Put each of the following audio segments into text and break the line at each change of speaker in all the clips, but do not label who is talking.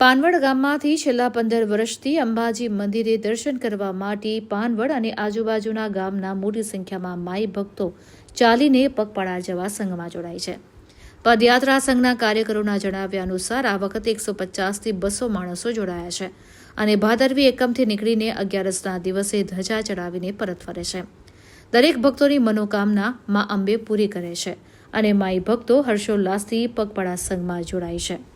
પાનવડ ગામમાંથી છેલ્લા પંદર વર્ષથી અંબાજી મંદિરે દર્શન કરવા માટે પાનવડ અને આજુબાજુના ગામના મોટી સંખ્યામાં માઈ ભક્તો ચાલીને પગપાળા જવા સંઘમાં જોડાય છે. પદયાત્રા સંઘના કાર્યકરોના જણાવ્યા અનુસાર આ વખતે એકસો પચાસથી બસો માણસો જોડાયા છે અને ભાદરવી એકમથી નીકળીને અગિયારસના દિવસે ધજા ચડાવીને પરત ફરે છે. દરેક ભક્તોની મનોકામના મા અંબે પૂરી કરે છે અને માઈ ભક્તો હર્ષોલ્લાસથી પગપાળા સંઘમાં જોડાય છે.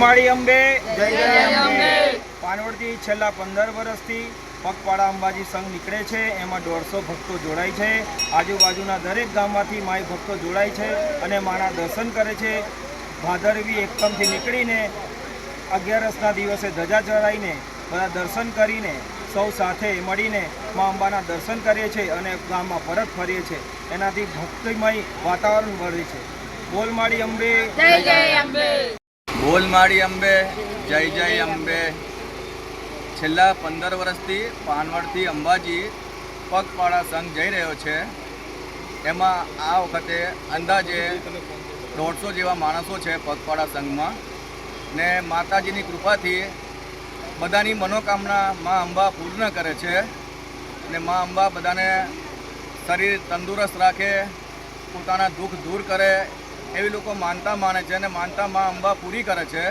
બોલમાળી અંબે. અંબે. પાનવડથી છેલ્લા પંદર વર્ષથી પગપાળા અંબાજી સંઘ નીકળે છે. એમાં દોઢસો ભક્તો જોડાય છે. આજુબાજુના દરેક ગામમાંથી માઈ ભક્તો જોડાય છે અને માના દર્શન કરે છે. ભાદરવી એકમથી નીકળીને અગિયારસના દિવસે ધજા ચડાવીને બધા દર્શન કરીને સૌ સાથે મળીને મા અંબાના દર્શન કરીએ છીએ અને ગામમાં પરત ફરીએ છીએ. એનાથી ભક્તિમય વાતાવરણ વધે છે. બોલમાળી અંબે.
બોલમાળી અંબે, જય જય અંબે. છેલ્લા પંદર વર્ષથી પાનવડથી અંબાજી પગપાળા સંઘ જઈ રહ્યો છે. એમાં આ વખતે અંદાજે દોઢસો જેવા માણસો છે પગપાળા સંઘમાં. ને માતાજીની કૃપાથી બધાની મનોકામના મા અંબા પૂર્ણ કરે છે. ને મા અંબા બધાને શરીર તંદુરસ્ત રાખે, પોતાના દુઃખ દૂર કરે એવી લોકો માનતા માને છે અને માનતા મા અંબા પૂરી કરે છે.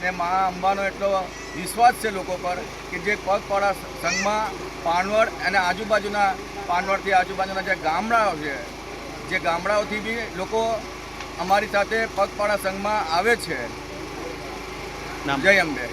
ને મા અંબાનો એટલો વિશ્વાસ છે લોકો પર કે જે પગપાળા સંઘમાં પાનવડ અને આજુબાજુના પાનવડથી આજુબાજુના જે ગામડાઓ છે જે ગામડાઓથી બી લોકો અમારી સાથે પગપાળા સંઘમાં આવે છે. જય અંબે.